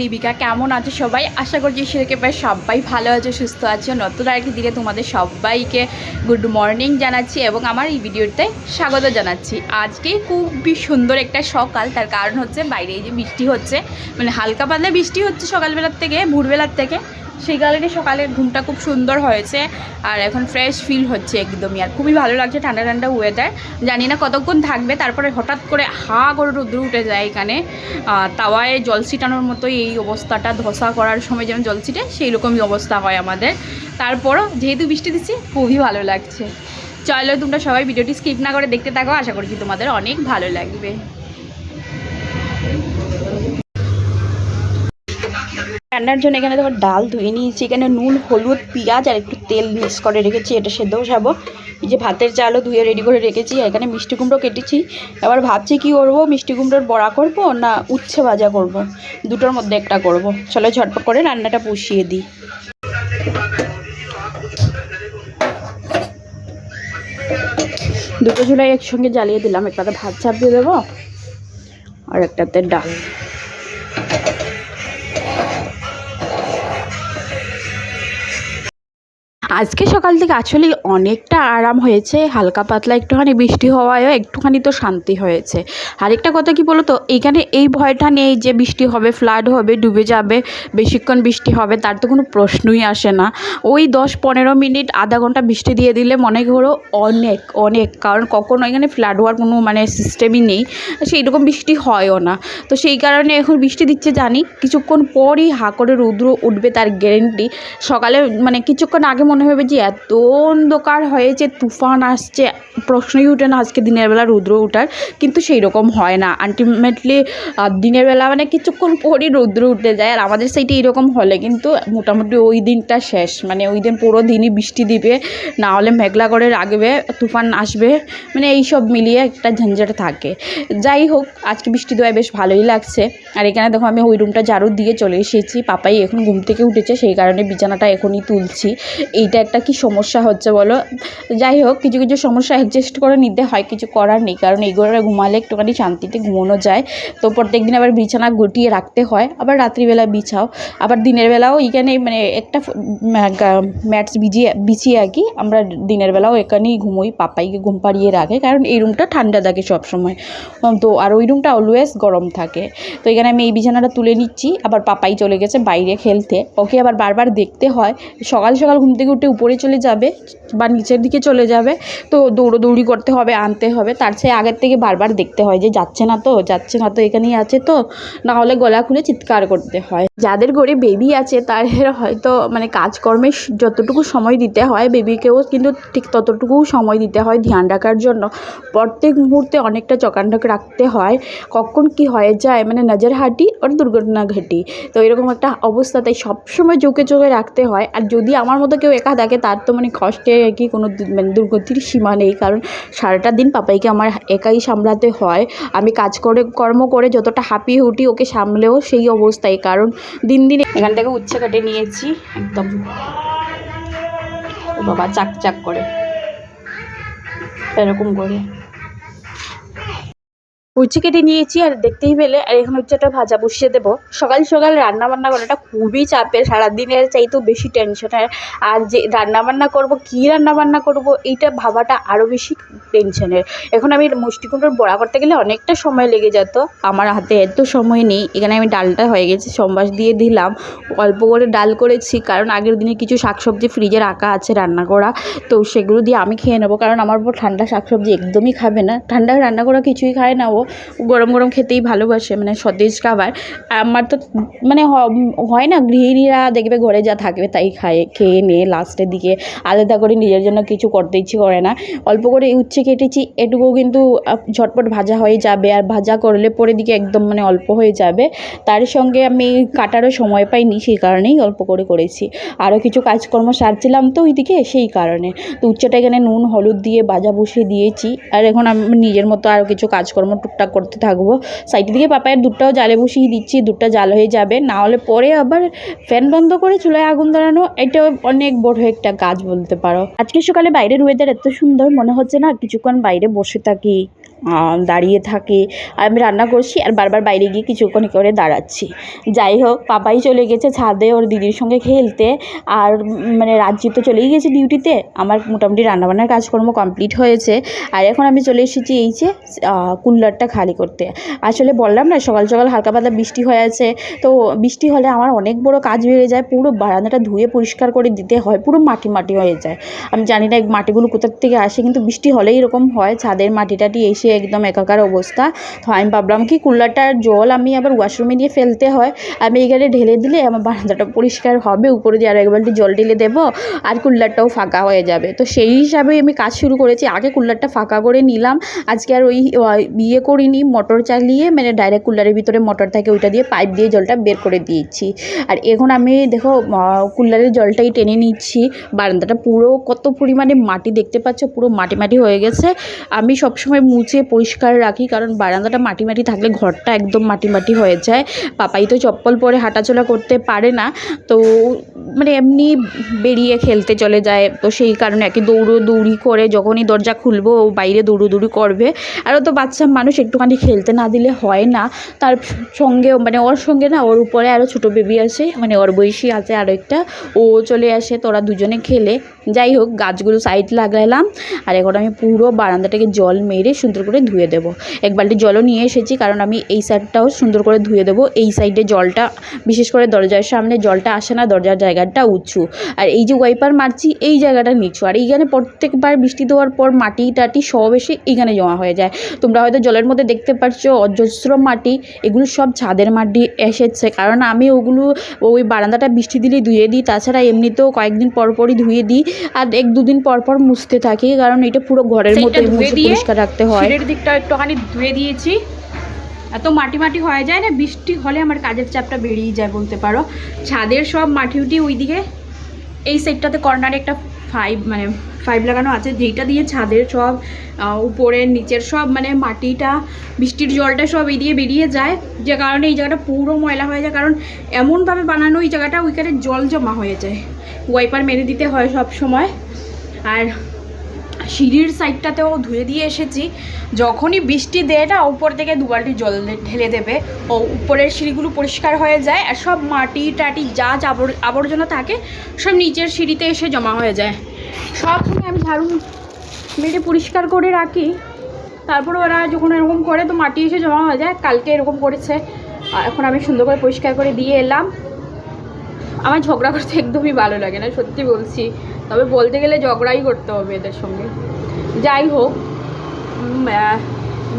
দীপিকা, কেমন আছো সবাই? আশা করছি সেরকম সবাই ভালো আছে, সুস্থ আছো। নতুন আরেকটি দিনে তোমাদের সবাইকে গুড মর্নিং জানাচ্ছি এবং আমার এই ভিডিওতে স্বাগত জানাচ্ছি। আজকে খুবই সুন্দর একটা সকাল, তার কারণ হচ্ছে বাইরে এই যে বৃষ্টি হচ্ছে মানে হালকা পাতলা বৃষ্টি হচ্ছে সকালবেলার থেকে, ভোরবেলার থেকে। সেই কারণে সকালের ঘুমটা খুব সুন্দর হয়েছে আর এখন ফ্রেশ ফিল হচ্ছে একদমই। আর খুবই ভালো লাগছে ঠান্ডা ঠান্ডা ওয়েদার জানি না কতক্ষণ থাকবে, তারপরে হঠাৎ করে হা করে রোদ্র উঠে যায় এখানে। তাওয়ায় জল ছিটানোর মতোই এই অবস্থাটা, ধসা করার সময় যেমন জল ছিটে সেই রকমই অবস্থা হয় আমাদের। তারপরও যেহেতু বৃষ্টি দিচ্ছে, খুবই ভালো লাগছে। চলো তোমরা সবাই ভিডিওটি স্কিপ না করে দেখতে থাকো, আশা করছি তোমাদের অনেক ভালো লাগবে। রান্নার জন্য এখানে দেখো ডাল ধুয়ে নিয়েছি। এখানে নুন, হলুদ, পেঁয়াজ আর একটু তেল মিক্স করে রেখেছি। এটা সেদ্ধ বসাবো এই যে ভাতের চালও ধুয়ে রেডি করে রেখেছি। এখানে মিষ্টি কুমড়ো কেটেছি। এবার ভাবছি কি করব? মিষ্টি কুমড়োর বড়া করব না উচ্ছে ভাজা করব? দুটোর মধ্যে একটা করব। চলো ঝটপট করে রান্নাটা বসিয়ে দিই। দুটো চুলাই একসঙ্গে জ্বালিয়ে দিলাম। একটাতে ভাত চাপিয়ে দেবো আর একটাতে ডাল। আজকে সকাল থেকে আসলে অনেকটা আরাম হয়েছে, হালকা পাতলা একটুখানি বৃষ্টি হওয়ায়ও একটুখানি তো শান্তি হয়েছে। আরেকটা কথা কি বলো তো এইখানে এই ভয়টা নেই যে বৃষ্টি হবে ফ্লাড হবে, ডুবে যাবে, বেশিক্ষণ বৃষ্টি হবে, তার তো কোনো প্রশ্নই আসে না। ওই দশ পনেরো মিনিট, আধা ঘণ্টা বৃষ্টি দিয়ে দিলে মনে করো অনেক অনেক, কারণ কখনো এখানে ফ্লাড হওয়ার কোনো মানে সিস্টেমই নেই সেই রকম বৃষ্টি হয়ও না। তো সেই কারণে এখন বৃষ্টি দিচ্ছে জানি, কিছুক্ষণ পরই হা করে রৌদ্র উঠবে তার গ্যারেন্টি সকালে মানে কিছুক্ষণ আগে মনে হবে যে এত অন্ধকার হয়েছে, তুফান আসছে প্রশ্নই উঠে না আজকে দিনের বেলা রৌদ্র ওঠার কিন্তু সেই রকম হয় না। আলটিমেটলি দিনের বেলা মানে কিছুক্ষণ পরই রৌদ্র উঠে যায়, আর আমাদের সাইডে এরকম হলে কিন্তু মোটামুটি ওই দিনটা শেষ। মানে ওই দিন পুরো দিনই বৃষ্টি দিবে, না হলে মেঘলা করে রাখবে, তুফান আসবে মানে এই সব মিলিয়ে একটা ঝঞ্ঝাট থাকে। যাই হোক, আজকে বৃষ্টি দেওয়ায় বেশ ভালোই লাগছে। আর এখানে দেখো আমি ওই রুমটা ঝাড়ু দিয়ে চলে এসেছি। পাপাই এখন ঘুম থেকে উঠেছে, সেই কারণে বিছানাটা এখনই তুলছি। এইটা একটা কি সমস্যা হচ্ছে বলো? যাই হোক, কিছু কিছু সমস্যা অ্যাডজাস্ট করে নিতে হয়, কিছু করার নেই। কারণ এইগুলো ঘুমালে একটুখানি শান্তিতে ঘুমানো যায়। তো প্রত্যেক দিন আবার বিছানা গুটিয়ে রাখতে হয়। আবার রাত্রিবেলা বিছাও। আবার দিনের বেলাও এখানে মানে একটা ম্যাটস বিজিয়ে বিছিয়ে আর কি। আমরা দিনের বেলাও এখানেই ঘুমোই, পাপাইকে ঘুম পাড়িয়ে রাখে। কারণ এই রুমটা ঠান্ডা থাকে সবসময়। তো আর ওই রুমটা অলওয়েজ গরম থাকে। তো এখানে আমি এই বিছানাটা তুলে নিচ্ছি। আবার পাপাই চলে গেছে বাইরে খেলতে। ওকে আবার বারবার দেখতে হয়। সকাল সকাল ঘুম থেকে উঠে উপরে চলে যাবে বা নিচের দিকে চলে যাবে, তো দৌড়োদৌড়ি করতে হবে, আনতে হবে। তার চেয়ে আগের থেকে বারবার দেখতে হয় যে যাচ্ছে না তো, যাচ্ছে না তো, এখানেই আছে তো, না হলে গলা খুলে চিৎকার করতে হয়। যাদের ঘরে বেবি আছে, তাদের হয়তো মানে কাজকর্মে যতটুকু সময় দিতে হয় বেবিকেও কিন্তু ঠিক ততটুকু সময় দিতে হয় ধ্যান রাখার জন্য। প্রত্যেক মুহূর্তে অনেকটা চকান্ডক রাখতে হয়। কখন কি হয়ে যায় মানে নজর হাঁটি ওর দুর্ঘটনা ঘটি। তো এরকম একটা অবস্থা, তাই সবসময় চোখে চোখে রাখতে হয়। আর যদি আমার মতো কেউ একা থাকে তার তো মানে কষ্টে কি কোনো মানে দুর্গতির সীমা নেই। কারণ সারাটা দিন পাপাইকে আমার একাই সামলাতে হয়। আমি কাজ করে, কর্ম করে যতটা হাঁপিয়ে উঠি ওকে সামলেও সেই অবস্থায়। কারণ দিন দিন এখান থেকে উচ্ছে কাটে নিয়েছি, একদম। বাবা, চাক চাক করে। এরকম করে। উচ্ছে কেটে নিয়েছি আর দেখতেই পেলে, আর এখন উচ্ছেটা ভাজা বসিয়ে দেবো। সকাল সকাল রান্না বান্না করাটা খুবই চাপের, সারাদিনের চাইতেও বেশি টেনশনের আর যে রান্না বান্না করব, কী রান্না বান্না করব, এইটা ভাবাটা আরও বেশি টেনশনের এখন আমি মুষ্টিকুণ্ডর বড়া করতে গেলে অনেকটা সময় লেগে যেত। আমার হাতে এত সময় নেই, এখানে আমি ডালটা হয়ে গেছে, সম্বাস দিয়ে দিলাম। অল্প করে ডাল করেছি, কারণ আগের দিনে কিছু শাকসবজি ফ্রিজে রাখা আছে রান্না করা। তো সেগুলো দিয়ে আমি খেয়ে নেব, কারণ আমার বউ ঠান্ডা শাকসবজি একদমই খাবে না। ঠান্ডা রান্না করা কিছুই খায় না ও। গরম গরম খেতেই ভালোবাসে মানে সতেজ খাবার। আমার তো মানে হয় না, গৃহিণীরা দেখবে ঘরে যা থাকবে তাই খায়, খেয়ে নিয়ে লাস্টের দিকে আলাদা করে নিজের জন্য কিছু করতে ইচ্ছে করে না। অল্প করে উচ্ছে কেটেছি এটুকু কিন্তু ঝটপট ভাজা হয়ে যাবে, আর ভাজা করলে পরে দিকে একদম মানে অল্প হয়ে যাবে। তার সঙ্গে আমি কাটারও সময় পাইনি, সেই কারণেই অল্প করে করেছি। আরও কিছু কাজকর্ম সারছিলাম তো ওইদিকে, সেই কারণে। তো উচ্ছেটা এখানে নুন, হলুদ দিয়ে ভাজা বসিয়ে দিয়েছি, আর এখন আমি নিজের মতো আরও কিছু কাজকর্ম টুকটাক টুকটাক করতে থাকব। সাইডের দিকে পাপায়ের দুধটাও জালে বসিয়ে দিচ্ছি, দুধটা জাল হয়ে যাবে। না হলে পরে আবার ফ্যান বন্ধ করে চুলায় আগুন ধরানো এটা অনেক বড় একটা কাজ বলতে পারো। আজকে সকালে বাইরের ওয়েদার এত সুন্দর, মনে হচ্ছে না কিছুক্ষণ বাইরে বসে থাকি দাঁড়িয়ে থাকি। আমি রান্না করছি আর বারবার বাইরে গিয়ে কিছুক্ষণ করে দাঁড়াচ্ছি। যাই হোক, পাপাই চলে গেছে ছাদে ওর দিদির সঙ্গে খেলতে। আর মানে রাজ্যে তো চলেই গেছে ডিউটিতে আমার মোটামুটি রান্নাবান্নার কাজকর্ম কমপ্লিট হয়েছে। আর এখন আমি চলে এসেছি এই যে কুল্লারটা খালি করতে। আসলে বললাম না, সকাল সকাল হালকা পাতলা বৃষ্টি হয়ে আছে, তো বৃষ্টি হলে আমার অনেক বড় কাজ বেড়ে যায়, পুরো বারান্দাটা ধুয়ে পরিষ্কার করে দিতে হয়, পুরো মাটি মাটি হয়ে যায়। আমি জানি না মাটিগুলো কোথার থেকে আসে, কিন্তু বৃষ্টি হলেই এরকম হয়, ছাদের মাটি টাটি এসে একদম একাকার অবস্থা। তো আমি ভাবলাম কি কুল্লারটার জল আমি আবার ওয়াশরুমে নিয়ে ফেলতে হয়, আমি এখানে ঢেলে দিলে আমার বারান্দাটা পরিষ্কার হবে, উপরে দিয়ে আর এক বালতি জল ঢেলে দেবো, আর কুল্লারটাও ফাঁকা হয়ে যাবে। তো সেই হিসাবে আমি কাজ শুরু করেছি, আগে কুল্লারটা ফাঁকা করে নিলাম, আজকে আর ওই ওই ইয়ে করিনি, মোটর চালিয়ে মানে ডাইরেক্ট কুলারের ভিতরে মোটর থাকে ওইটা দিয়ে পাইপ দিয়ে জলটা বের করে দিয়েছি। আর এখন আমি দেখো কুলারের জলটাই টেনে নিচ্ছি। বারান্দাটা পুরো কত পরিমাণে মাটি দেখতে পাচ্ছ, পুরো মাটি মাটি হয়ে গেছে। আমি সবসময় মুছে পরিষ্কার রাখি, কারণ বারান্দাটা মাটি মাটি থাকলে ঘরটা একদম মাটি মাটি হয়ে যায়। পাপাই তো চপ্পল পরে হাঁটাচলা করতে পারে না, তো মানে এমনি বেরিয়ে খেলতে চলে যায়। তো সেই কারণে একে দৌড়ো দৌড়ি করে যখনই দরজা খুলবো, ও বাইরে দৌড়োদৌড়ি করবে। আর তো বাচ্চা মানুষ একটুখানি খেলতে না দিলে হয় না। তার সঙ্গেও মানে ওর সঙ্গে না ওর উপরে আরও ছোটো বেবি আছে মানে ওর বয়সী আছে আরও একটা। ও চলে আসে তোরা দুজনে খেলে। যাই হোক, গাছগুলো সাইড লাগালাম। আর এখন আমি পুরো বারান্দাটাকে জল মেরে সুন্দর করে ধুয়ে দেবো। এক বালতি জলও নিয়ে এসেছি, কারণ আমি এই সাইডটাও সুন্দর করে ধুয়ে দেবো। এই সাইডে জলটা, বিশেষ করে দরজার সামনে জলটা আসে না, দরজার জায়গাটা উঁচু। আর এই যে ওয়াইপার মারছি, এই জায়গাটা নিচু। আর এইখানে প্রত্যেকবার বৃষ্টি দেওয়ার পর মাটি টাটি সব এসে এইখানে জমা হয়ে যায়। তোমরা হয়তো জলের মধ্যে দেখতে পাচ্ছ অজস্র মাটি এগুলো সব ছাদের মাটি এসেছে। কারণ আমি ওগুলো ওই বারান্দাটা বৃষ্টি দিলেই ধুয়ে দিই তাছাড়া এমনিতেও কয়েকদিন পর পরই ধুয়ে দিই আর এক দুদিন পর পর মুছতে থাকি কারণ এটা পুরো ঘরের মধ্যে ধুয়ে দিয়ে পরিষ্কার রাখতে হয়। দিকটা একটুখানি ধুয়ে দিয়েছি। এত মাটি মাটি হয়ে যায় না বৃষ্টি হলে আমার কাজের চাপটা বেরিয়ে যায় বলতে পারো। ছাদের সব মাটি উটি ওইদিকে এই সাইডটাতে কর্নারে একটা ফাইভ মানে ফাইভ লাগানো আছে। যেইটা দিয়ে ছাদের সব উপরের নিচের সব মানে মাটিটা, বৃষ্টির জলটা সব এই দিয়ে বেরিয়ে যায়। যে কারণে এই জায়গাটা পুরো ময়লা হয়ে যায়। কারণ এমনভাবে বানানো এই জায়গাটা, ওইখানে জল জমা হয়ে যায়। ওয়াইপার মেরে দিতে হয় সব সময়। আর সিঁড়ির সাইডটাতেও ধুয়ে দিয়ে এসেছি। যখনই বৃষ্টি দেয় না, উপর থেকে দু বালতি জল ঢেলে দেবে। ও উপরের সিঁড়িগুলো পরিষ্কার হয়ে যায় আর সব মাটি টাটি যা আবর- আবর্জনা থাকে, সব নিচের সিঁড়িতে এসে জমা হয়ে যায়। সব সময় আমি ঝাড়ু মেরে পরিষ্কার করে রাখি। তারপর ওরা যখন এরকম করে তো মাটি এসে জমা হয়ে যায়। কালকে এরকম করেছে। এখন আমি সুন্দর করে পরিষ্কার করে দিয়ে এলাম। আমার ঝগড়া করতে একদমই ভালো লাগে না, সত্যি বলছি। তবে বলতে গেলে ঝগড়াই করতে হবে এদের সঙ্গে। যাই হোক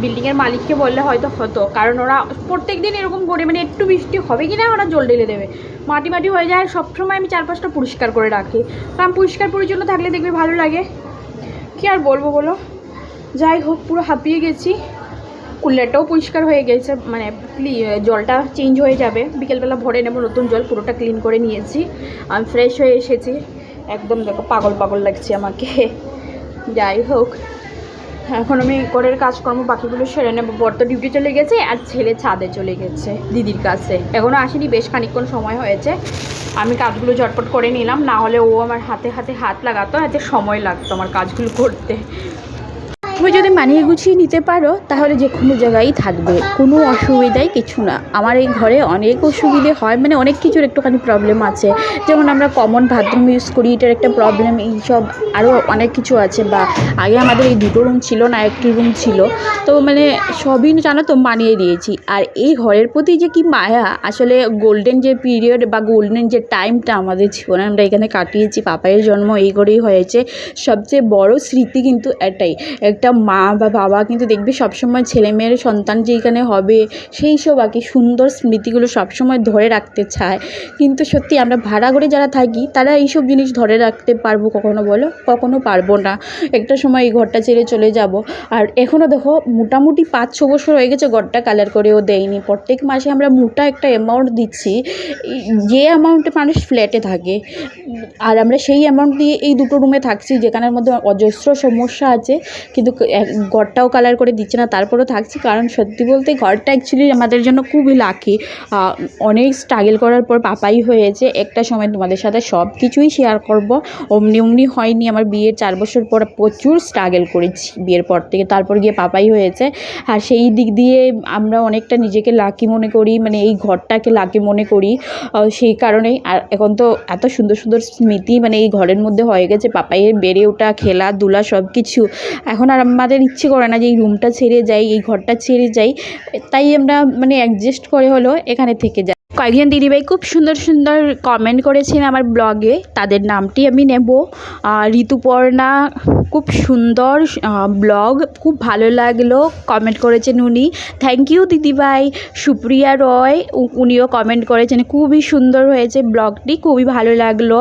বিল্ডিংয়ের মালিককে বললে হয়তো হতো, কারণ ওরা প্রত্যেক দিন এরকম করে মানে একটু বৃষ্টি হবে কি না ওরা জল ঢেলে দেবে। মাটি মাটি হয়ে যায়, সবসময় আমি চারপাশটা পরিষ্কার করে রাখি। কারণ পরিষ্কার পরিচ্ছন্ন থাকলে দেখবে ভালো লাগে। কি আর বলব বলো? যাই হোক, পুরো হাঁপিয়ে গেছি। কুলারটাও পরিষ্কার হয়ে গেছে মানে জলটা চেঞ্জ হয়ে যাবে। বিকেলবেলা ভরে নেব, নতুন জল পুরোটা ক্লিন করে নিয়েছি। আমি ফ্রেশ হয়ে এসেছি। একদম দেখো পাগল পাগল লাগছে আমাকে। যাই হোক, এখন আমি ঘরের কাজকর্ম বাকিগুলো সেরে নেব। বর তো ডিউটি চলে গেছে আর ছেলে ছাদে চলে গেছে দিদির কাছে। এখনও আসেনি, বেশ খানিকক্ষণ সময় হয়েছে। আমি কাজগুলো ঝটপট করে নিলাম, না হলে ও আমার হাতে হাতে হাত লাগাতো এতে সময় লাগতো আমার কাজগুলো করতে। তুমি যদি মানিয়ে গুছিয়ে নিতে পারো, তাহলে যে কোনো জায়গায় থাকবে। কোনো অসুবিধাই কিছু না। আমার এই ঘরে অনেক অসুবিধে হয় মানে অনেক কিছুর একটুখানি প্রবলেম আছে। যেমন আমরা কমন বাথরুম ইউজ করি, এটার একটা প্রবলেম এইসব আরও অনেক কিছু আছে বা আগে আমাদের এই দুটো রুম ছিল না, একটি রুম ছিল। তো মানে সবই জানো তো মানিয়ে দিয়েছি। আর এই ঘরের প্রতি যে কি মায়া, আসলে গোল্ডেন যে পিরিয়ড বা গোল্ডেন যে টাইমটা আমাদের জীবনে আমরা এখানে কাটিয়েছি, পাপাইয়ের জন্ম এই করেই হয়েছে। সবচেয়ে বড় স্মৃতি কিন্তু এটাই। একটা মা বা বাবা কিন্তু দেখবে সবসময় ছেলে মেয়ের সন্তান যেখানে হবে, সেই সব আর কি সুন্দর স্মৃতিগুলো সবসময় ধরে রাখতে চায়। কিন্তু সত্যি আমরা ভাড়া করে যারা থাকি, তারা এইসব জিনিস ধরে রাখতে পারব কখনো বলো? কখনো পারব না। একটা সময় এই ঘরটা ছেড়ে চলে যাব। আর এখনও দেখো, মোটামুটি পাঁচ ছ বছর হয়ে গেছে ঘরটা কালার করেও দেয়নি। প্রত্যেক মাসে আমরা মোটা একটা অ্যামাউন্ট দিচ্ছি। যে অ্যামাউন্টে মানুষ ফ্ল্যাটে থাকে, আর আমরা সেই অ্যামাউন্ট দিয়ে এই দুটো রুমে থাকছি, যেখানের মধ্যে অজস্র সমস্যা আছে। কিন্তু কিন্তু ঘরটাও কালার করে দিচ্ছে না, তারপরেও থাকছি। কারণ সত্যি বলতে ঘরটা অ্যাকচুয়ালি আমাদের জন্য খুবই লাকি অনেক স্ট্রাগল করার পর পাপাই হয়েছে। একটা সময় তোমাদের সাথে সব কিছুই শেয়ার করব। অমনি অমনি হয়নি। আমার বিয়ের চার বছর পর প্রচুর স্ট্রাগল করেছি বিয়ের পর থেকে। তারপর গিয়ে পাপাই হয়েছে। আর সেই দিক দিয়ে আমরা অনেকটা নিজেকে লাকি মনে করি। মানে এই ঘরটাকে লাকি মনে করি। সেই কারণেই। আর এখন তো এত সুন্দর সুন্দর স্মৃতি মানে এই ঘরের মধ্যে হয়ে গেছে। পাপাইয়ের বেড়ে ওঠা, খেলাধুলা সব কিছু এখন আর আমাদের ইচ্ছে করে না যে এই রুমটা ছেড়ে যাই, এই ঘরটা ছেড়ে যাই। তাই আমরা মানে অ্যাডজাস্ট করে হলো এখানে থেকে যাই। কয়েকজন দিদিভাই খুব সুন্দর সুন্দর কমেন্ট করেছেন আমার ব্লগে তাদের নামটি আমি নেব। ঋতুপর্ণা খুব সুন্দর ব্লগ খুব ভালো লাগল কমেন্ট করেছেন উনি। থ্যাংক ইউ দিদিভাই। সুপ্রিয়া রয় উনিও কমেন্ট করেছেন। খুবই সুন্দর হয়েছে ব্লগটি খুবই ভালো লাগল।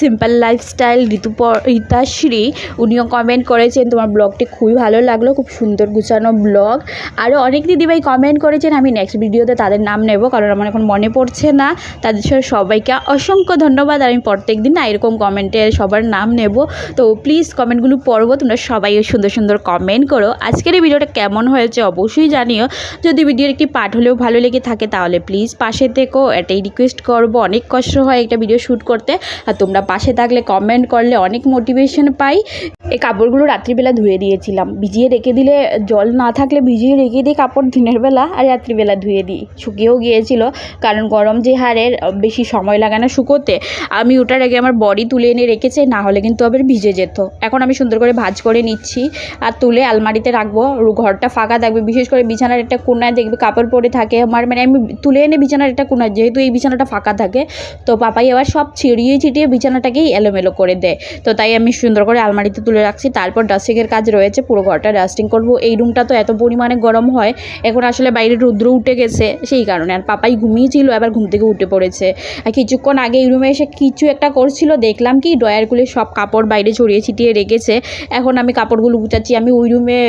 সিম্পল লাইফস্টাইল ঋতুপ রীতাশ্রী, উনিও কমেন্ট করেছেন, তোমার ব্লগটি খুবই ভালো লাগল, খুব সুন্দর গুছানো ব্লগ আরও অনেক দিদিভাই কমেন্ট করেছেন, আমি নেক্সট ভিডিওতে তাদের নাম নেব, কারণ আমার এখন মনে পড়ছে না তাদের সবাইকে অসংখ্য ধন্যবাদ। আমি প্রত্যেক দিন না এরকম কমেন্টে সবার নাম নেব। তো প্লিজ কমেন্টগুলো পড়ব, তোমরা সবাই সুন্দর সুন্দর কমেন্ট করো। আজকের এই ভিডিওটা কেমন হয়েছে অবশ্যই জানিও। যদি ভিডিওর একটি পার্ট হলেও ভালো লেগে থাকে তাহলে প্লিজ পাশে থেকো। এটাই রিকোয়েস্ট করব, অনেক কষ্ট হয় একটা ভিডিও শ্যুট করতে। আর তোমরা পাশে থাকলে কমেন্ট করলে অনেক মোটিভেশন পাই। এই কাপড়গুলো রাত্রিবেলা ধুয়ে দিয়েছিলাম। ভিজিয়ে রেখে দিলে জল না থাকলে ভিজিয়ে রেখে দিই কাপড় দিনের বেলা, আর রাত্রিবেলা ধুয়ে দিই। শুকিয়েও গিয়েছিল, কারণ গরম যে আহ, বেশি সময় লাগে না শুকোতে আমি ওটার আগে আমার বডি তুলে এনে রেখেছে না হলে কিন্তু আবার ভিজে যেত। এখন আমি সুন্দর করে ভাজ করে নিচ্ছি আর তুলে আলমারিতে রাখব। ঘরটা ফাঁকা থাকবে বিশেষ করে বিছানার একটা কোনায় দেখবে কাপড় পরে থাকে। আমার মানে আমি তুলে এনে বিছানার একটা কোনায় যেহেতু এই বিছানাটা ফাঁকা থাকে তো পাপাই আবার সব ছিড়িয়ে ছিটিয়ে বিছানাটাকেই এলোমেলো করে দেয়। তো তাই আমি সুন্দর করে আলমারিতে তুলে রাখছি। তারপর ডাস্টিংয়ের কাজ রয়েছে পুরো ঘরটা ডাস্টিং করব। এই রুমটা তো এত পরিমাণে গরম হয় এখন আসলে বাইরে রৌদ্র উঠে গেছে সেই কারণে। আর পাপাই ঘুমিয়েছিল এবার ঘুম থেকে উঠে পড়েছে। আর কিছুক্ষণ আগে এই রুমে এসে কিছু একটা করছিল, দেখলাম কি ড্রয়ারগুলি সব কাপড় বাইরে ছড়িয়ে ছিটিয়ে রেখেছে। এখন আমি কাপড়গুলো গুছাচ্ছি। আমি ওই রুমে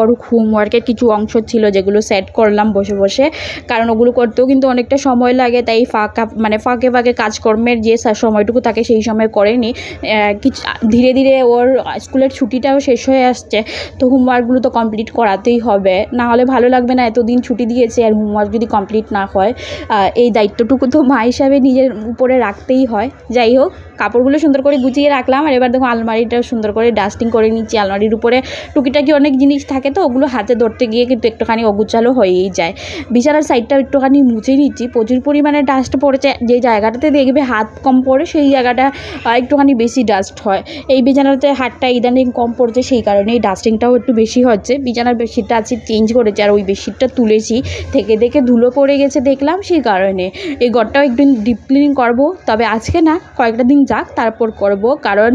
ওর হোমওয়ার্কের কিছু অংশ ছিল যেগুলো সেট করলাম বসে বসে। কারণ ওগুলো করতেও কিন্তু অনেকটা সময় লাগে, তাই ফাঁকা মানে ফাঁকে ফাঁকে কাজকর্মের যে সময়টুকু থাকে সেই সময় করেনি। কিছু, ধীরে ধীরে ওর স্কুলের ছুটিটাও শেষ হয়ে আসছে। তো হোমওয়ার্কগুলো তো কমপ্লিট করাতেই হবে। না হলে ভালো লাগবে না, এতদিন ছুটি দিয়েছে। আর হোমওয়ার্ক যদি কমপ্লিট না হয় এই দায়িত্বটুকু তো মা হিসাবে নিজের উপরে রাখতেই হয়। যাই হোক কাপড়গুলো সুন্দর করে গুছিয়ে রাখলাম আর এবার দেখো আলমারিটা সুন্দর করে ডাস্টিং করে নিচ্ছি। আলমারির উপরে টুকিটাকি অনেক জিনিস থাকে তো, ওগুলো হাতে ধরতে গিয়ে কিন্তু একটুখানি অগুচালো হয়েই যায়। বিছানার সাইডটা একটুখানি মুছে নিচ্ছি। প্রচুর পরিমাণে ডাস্ট পড়েছে। যে জায়গাটাতে দেখবে হাত কম পড়ে, সেই জায়গাটা একটুখানি বেশি ডাস্ট হয়। এই বিছানাতে হাতটা ইদানিং কম পড়ছে, সেই কারণে এই ডাস্টিংটাও একটু বেশি হচ্ছে। বিছানার বেডশিটটা আছে চেঞ্জ করেছে আর ওই বেডশিটটা তুলেছি। থেকে দেখে ধুলো পড়ে গেছে দেখলাম, সেই কারণে। এই ঘরটাও একদিন ডিপ ক্লিনিং করব, তবে আজকে না, কয়েকটা দিন যাক, তারপর করব। কারণ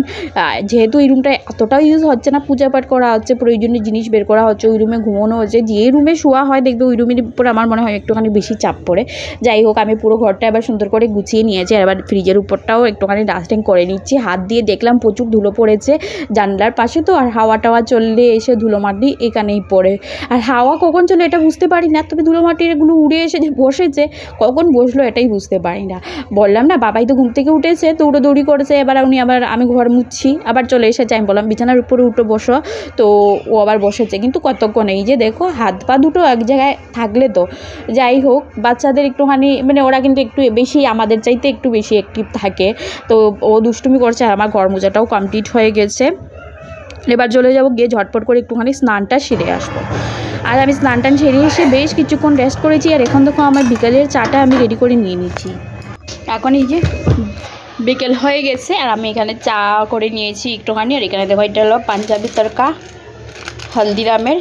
যেহেতু এই রুমটা এতটাও ইউজ হচ্ছে না, পূজা পাঠ করা হচ্ছে, প্রয়োজনীয় জিনিস বের করা হচ্ছে, ওই রুমে ঘুমানো হচ্ছে, যে রুমে শোয়া হয়, দেখবে ওই রুমের উপর আমার মনে হয় একটুখানি বেশি চাপ পড়ে। যাই হোক, আমি পুরো ঘরটা এবার সুন্দর করে গুছিয়ে নিয়েছি এবার ফ্রিজের উপরটাও একটুখানি ডাস্টিং করে নিচ্ছি। হাত দিয়ে দেখলাম প্রচুর ধুলো পড়েছে জানলার পাশে তো, আর হাওয়া টাওয়া চললে এসে ধুলো মাটি এখানেই পড়ে। আর হাওয়া কখন চলে এটা বুঝতে পারি না, তবে ধুলো মাটির এগুলো উড়ে এসে যে বসেছে, কখন বসল এটাই বুঝতে পারি না। বললাম, না, বাবাই তো ঘুম থেকে উঠেছে, দৌড়োদৌড়ি করেছে, এবার উনি আবার আমি ঘর মুছছি, আবার চলে এসেছে, আমি বললাম, বিছানার উপরে উঠে, বসো। তো ও আবার বসেছে, কিন্তু কতক্ষণ, এই যে দেখো, হাত পা দুটো এক জায়গায় থাকলে তো। যাই হোক, বাচ্চাদের একটুখানি মানে ওরা কিন্তু একটু বেশি, আমাদের চাইতে একটু বেশি অ্যাক্টিভ থাকে। তো ও দুষ্টুমি করছে, আর আমার ঘর মোজাটাও কমপ্লিট হয়ে গেছে। এবার চলে যাব, গিয়ে ঝটপট করে একটুখানি স্নানটা সেরে আসব। আর আমি স্নান টান সেরে এসে বেশ কিছুক্ষণ রেস্ট করেছি, আর এখন দেখো আমার বিকালের চাটা আমি রেডি করে নিয়ে নিচ্ছি। এখন এই যে বিকেল হয়ে গেছে আর আমি এখানে চা করে নিয়েছি একটুখানি। আর এখানে দেখো, এটা হলো পাঞ্জাবি তরকা, হলদিরামের।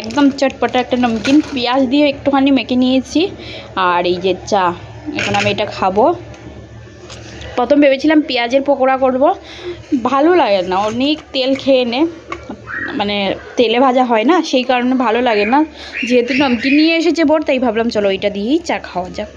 একদম চটপটা একটা নমকিন। পেঁয়াজ দিয়ে একটুখানি মেখে নিয়েছি। আর এই যে চা, এখন আমি এটা খাব। প্রথম ভেবেছিলাম পেঁয়াজের পকোড়া করব। ভালো লাগে না, অনেক তেল খেয়ে নে। মানে তেলে ভাজা হয় না, সেই কারণে ভালো লাগে না। যেহেতু নমকিন নিয়ে এসেছে বোর, তাই ভাবলাম চলো ওইটা দিয়েই চা খাওয়া যাক।